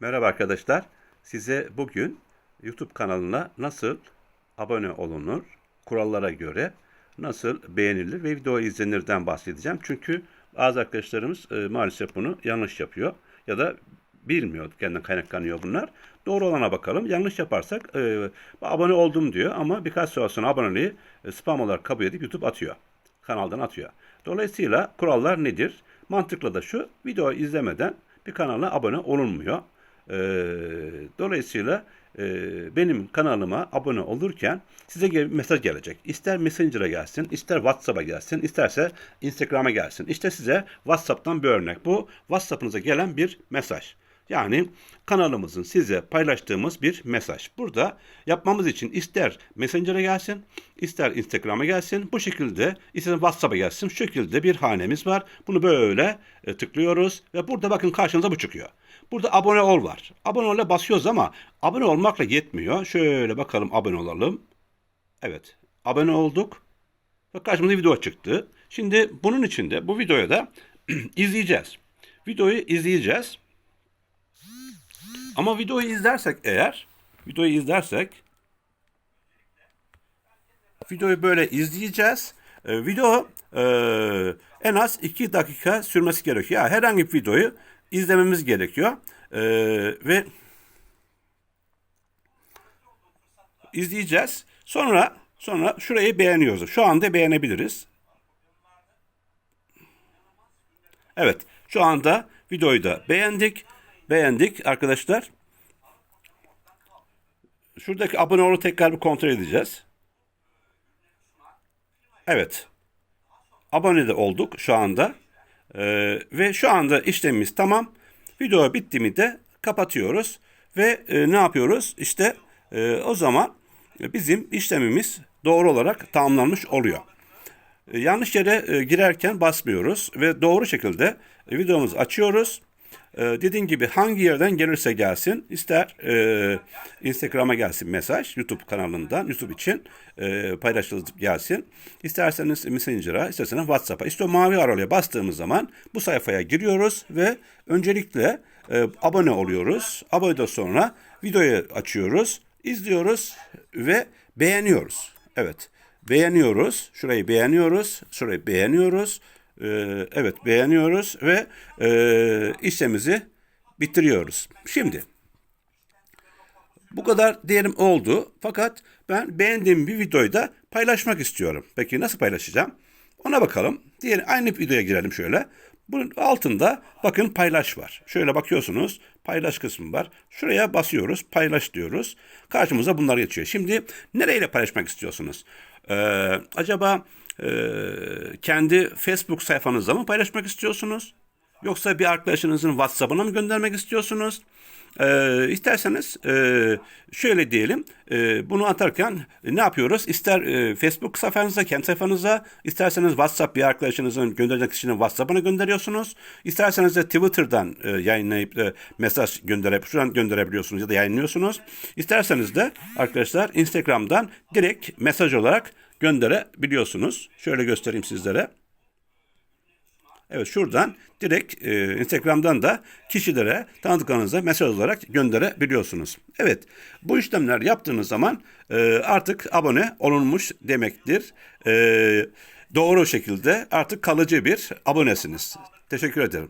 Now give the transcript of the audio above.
Merhaba arkadaşlar. Size bugün YouTube kanalına nasıl abone olunur, kurallara göre nasıl beğenilir ve video izlenirden bahsedeceğim. Çünkü bazı arkadaşlarımız e, maalesef bunu yanlış yapıyor ya da bilmiyor, kendinden kaynaklanıyor bunlar. Doğru olana bakalım. Yanlış yaparsak e, abone oldum diyor ama birkaç saat sonra aboneliği e, spam olarak kabul edip YouTube atıyor. Kanaldan atıyor. Dolayısıyla kurallar nedir? Mantıklı da şu, video izlemeden bir kanala abone olunmuyor. Ee, dolayısıyla e, benim kanalıma abone olurken size gel- mesaj gelecek. İster Messenger'a gelsin, ister WhatsApp'a gelsin, isterse Instagram'a gelsin. İşte size WhatsApp'tan bir örnek. Bu WhatsApp'ınıza gelen bir mesaj. Yani kanalımızın size paylaştığımız bir mesaj. Burada yapmamız için ister Messenger'a gelsin, ister Instagram'a gelsin. Bu şekilde ister WhatsApp'a gelsin. Şu şekilde bir hanemiz var. Bunu böyle e, tıklıyoruz ve burada bakın karşınıza bu çıkıyor. Burada abone ol var. Abone ol'a basıyoruz ama abone olmakla yetmiyor. Şöyle bakalım abone olalım. Evet, abone olduk. Ve karşımıza video çıktı. Şimdi bunun için de bu videoyu da izleyeceğiz. Videoyu izleyeceğiz. Ama videoyu izlersek eğer, videoyu izlersek, videoyu böyle izleyeceğiz. Ee, video e, en az 2 dakika sürmesi gerekiyor. Yani herhangi bir videoyu izlememiz gerekiyor. Ee, ve izleyeceğiz. Sonra sonra şurayı beğeniyoruz. Şu anda beğenebiliriz. Evet, şu anda videoyu da beğendik. Beğendik arkadaşlar. Şuradaki abone olu tekrar bir kontrol edeceğiz. Evet. Abone de olduk şu anda. Ee, ve şu anda işlemimiz tamam. Video bitti mi de kapatıyoruz. Ve e, ne yapıyoruz? İşte e, o zaman bizim işlemimiz doğru olarak tamamlanmış oluyor. Yanlış yere e, girerken basmıyoruz ve doğru şekilde e, videomuzu açıyoruz. E, dediğim gibi hangi yerden gelirse gelsin, ister e, Instagram'a gelsin mesaj, YouTube kanalından, YouTube için e, paylaşılıp gelsin. İsterseniz Messenger'a, isterseniz WhatsApp'a. İşte mavi aralaya bastığımız zaman bu sayfaya giriyoruz ve öncelikle e, abone oluyoruz. Aboneden sonra videoyu açıyoruz, izliyoruz ve beğeniyoruz. Evet. Beğeniyoruz. Şurayı beğeniyoruz. Şurayı beğeniyoruz. Ee, evet beğeniyoruz ve e, işlemimizi bitiriyoruz. Şimdi bu kadar diyelim oldu. Fakat ben beğendiğim bir videoyu da paylaşmak istiyorum. Peki nasıl paylaşacağım? Ona bakalım. Diyelim aynı videoya girelim şöyle. Bunun altında bakın paylaş var. Şöyle bakıyorsunuz paylaş kısmı var. Şuraya basıyoruz paylaş diyoruz. Karşımıza bunlar geçiyor. Şimdi nereyle paylaşmak istiyorsunuz? Ee, acaba e, kendi Facebook sayfanızda mı paylaşmak istiyorsunuz? Yoksa bir arkadaşınızın WhatsApp'ına mı göndermek istiyorsunuz? Ee, isterseniz e, şöyle diyelim, e, bunu atarken ne yapıyoruz? İster e, Facebook sayfanıza, kendi sayfanıza, isterseniz WhatsApp bir arkadaşınızın gönderecek kişinin WhatsApp'ına gönderiyorsunuz. İsterseniz de Twitter'dan e, yayınlayıp e, mesaj gönderip şuradan gönderebiliyorsunuz ya da yayınlıyorsunuz. İsterseniz de arkadaşlar Instagram'dan direkt mesaj olarak gönderebiliyorsunuz. Şöyle göstereyim sizlere. Evet şuradan direkt e, Instagram'dan da kişilere tanıdıklarınıza mesaj olarak gönderebiliyorsunuz. Evet bu işlemler yaptığınız zaman e, artık abone olunmuş demektir. E, doğru şekilde artık kalıcı bir abonesiniz. Teşekkür ederim.